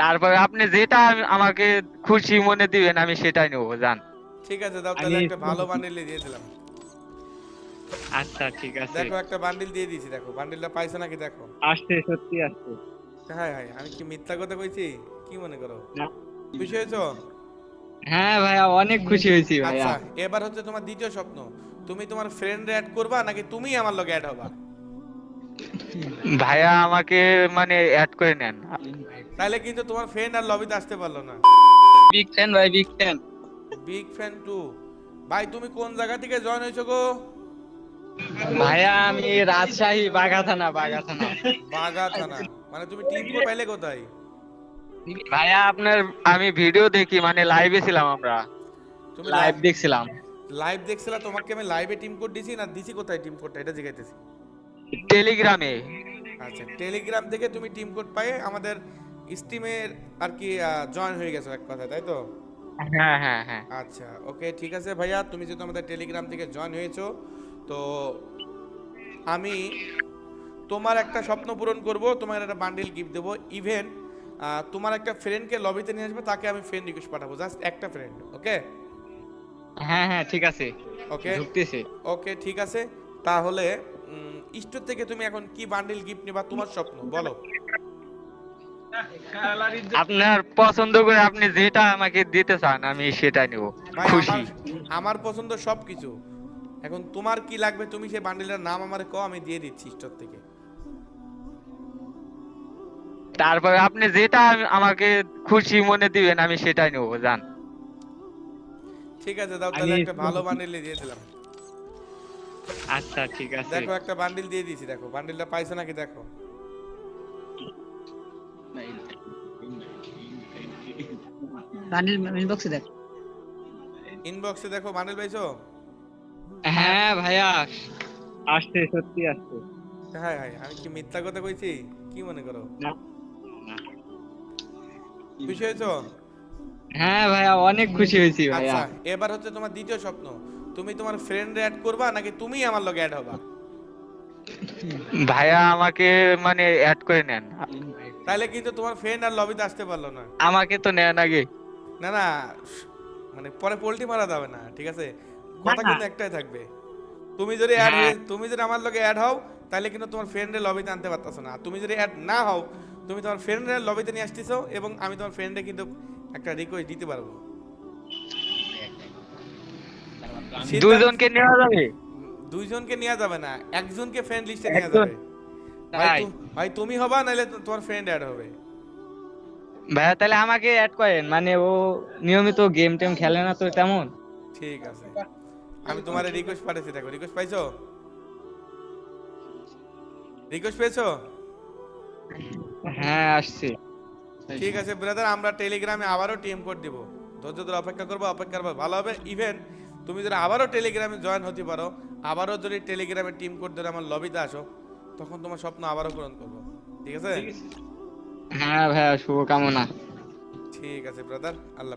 তারপরে আপনি যেটা আমাকে খুশি মনে দিবেন আমি সেটাই নেব জান। ঠিক আছে দাও তাহলে একটা ভালো বান্ডিল দিয়ে দিলাম। আচ্ছা ঠিক আছে। দেখো একটা বান্ডিল দিয়ে দিয়েছি দেখো। বান্ডিলটা পাইছো নাকি দেখো? আসছে সত্যি আসছে। হ্যাঁ হ্যাঁ আমি কি মিথ্যা কথা কইছি? কি মনে করো? খুশি হয়েছো? হ্যাঁ ভাইয়া অনেক খুশি হয়েছি ভাইয়া। আচ্ছা এবার হচ্ছে তোমার দ্বিতীয় স্বপ্ন। তুমি তোমার ফ্রেন্ড অ্যাড করবা নাকি তুমি আমার লগে অ্যাড হবা? ভাইয়া আমাকে মানে অ্যাড করে নেন। তাহলে কিন্তু তোমার ফ্রেন্ড আর লবিতে আসতে পারল না। বিগ ফ্যান ভাই big fan big fan too ভাই তুমি কোন জায়গা থেকে জয়েন হয়েছো গো? ভাইয়া আমি রাজশাহী বাঘা থানা বাঘা থানা বাগা থানা মানে তুমি টিম কোড পাইলে কোথায়? ভাইয়া আপনার আমি ভিডিও দেখি মানে লাইভে ছিলাম আমরা। তুমি লাইভ দেখছিলাম। লাইভ দেখছিলা তোমাকে আমি লাইভে টিম কোড দিছি না দিছি কোথায় টিম কোডটা এটা জিজ্ঞাইতেছি টেলিগ্রামে। আচ্ছা টেলিগ্রাম থেকে তুমি টিম কোড পায়ে আমাদের স্টিমের আর কি জয়েন হয়ে গেছো এক কথা তাই তো? হ্যাঁ হ্যাঁ হ্যাঁ। আচ্ছা ওকে ঠিক আছে ভাইয়া তুমি যেহেতু আমাদের টেলিগ্রাম থেকে জয়েন হয়েছো তো আমি তোমার একটা স্বপ্ন পূরণ করব তোমার একটা বান্ডিল গিফট দেবো ইভেন তোমার একটা ফ্রেন্ডকে লবিতে নিয়ে আসবে তাকে আমি ফ্রেন্ড রিকোয়েস্ট পাঠাবো জাস্ট একটা ফ্রেন্ড ওকে হ্যাঁ হ্যাঁ ঠিক আছে। ওকে ওকে ঠিক আছে তাহলে স্টোর থেকে তুমি এখন কি বান্ডিল গিফট নেবা? তোমার স্বপ্ন বলো। আপনার পছন্দ করে আপনি যেটা আমাকে দিতে চান আমি সেটাই নেব। খুশি আমার আমার পছন্দ সব কিছু এখন তোমার কি লাগবে তুমি সেই বান্ডিলের নাম আমারে কও আমি দিয়ে দিচ্ছি স্টোর থেকে। তারপরে আপনি যেটা আমাকে খুশি মনে দিবেন আমি সেটাই নেব জান। ঠিক আছে দাও তাহলে একটা ভালো বান্ডিল দিয়ে দিলাম। আচ্ছা ঠিক আছে। দেখো একটা বান্ডিল দিয়ে দিয়েছি দেখো। বান্ডিলটা পাইছো নাকি দেখো? বান্ডিল ইনবক্সে দেখ। ইনবক্সে দেখো বান্ডিল পাইছো? হ্যাঁ ভাইয়া। আসছে সত্যি আসছে। হ্যাঁ হ্যাঁ আমি কি মিথ্যা কথা কইছি? কি মনে করো। খুশি হয়েছো? হ্যাঁ ভাইয়া অনেক খুশি হয়েছি ভাইয়া। আচ্ছা এবার হচ্ছে তোমার দ্বিতীয় স্বপ্ন। তুমি তোমার ফ্রেন্ড অ্যাড করবা নাকি তুমি আমার লগে অ্যাড হবা? ভাইয়া আমাকে মানে অ্যাড করে নেন। তাহলে কিন্তু তোমার ফ্রেন্ড আর লবিতে আসতে পারল না। আমাকে তো নেন আগে। না না মানে পরে পোল্টি মারা যাবে না ঠিক আছে? কথা কিন্তু একটাই থাকবে। তুমি যদি অ্যাড হ্যাঁ। তুমি যদি আমার লগে অ্যাড হও তাহলে কিন্তু তোমার ফ্রেন্ডের লবিতে আনতে পারতাছো না। আর তুমি যদি অ্যাড না হও তুমি তোমার ফ্রেন্ডের লবিতে নিয়ে আসতেছো এবং আমি তোমার ফ্রেন্ডে কিন্তু একটা রিকোয়েস্ট দিতে পারব। দুজনকে নেওয়া যাবে? দুইজনকে নেওয়া যাবে না একজনকে ফ্রেন্ড লিস্টে নেওয়া যাবে। তাই? তুমি হবা নাহলে তোমার ফ্রেন্ড অ্যাড হবে। ভাইয়া তাহলে আমাকে অ্যাড করেন মানে ও নিয়মিত গেম টেম খেলে না তো তেমন। ঠিক আছে। আমি তোমার রিকোয়েস্ট পাঠাচ্ছি দেখো রিকোয়েস্ট পাইছো? রিকোয়েস্ট পেয়েছ? হ্যাঁ আসছে। ঠিক আছে ব্রাদার আমরা টেলিগ্রামে আবারও টিএম কোড দিব। ধৈর্য ধরে অপেক্ষা করব অপেক্ষা করব ভালো হবে। ইভেন তুমি যদি আবারও টেলিগ্রামে জয়েন হতে পারো আবারও যদি টেলিগ্রামে টিম কোড ধরে আমার লবিতে আসো তখন তোমার স্বপ্ন আবারও পূরণ করব। ঠিক আছে? হ্যাঁ ভাইয়া শুভকামনা। ঠিক আছে ব্রাদার আল্লাহ।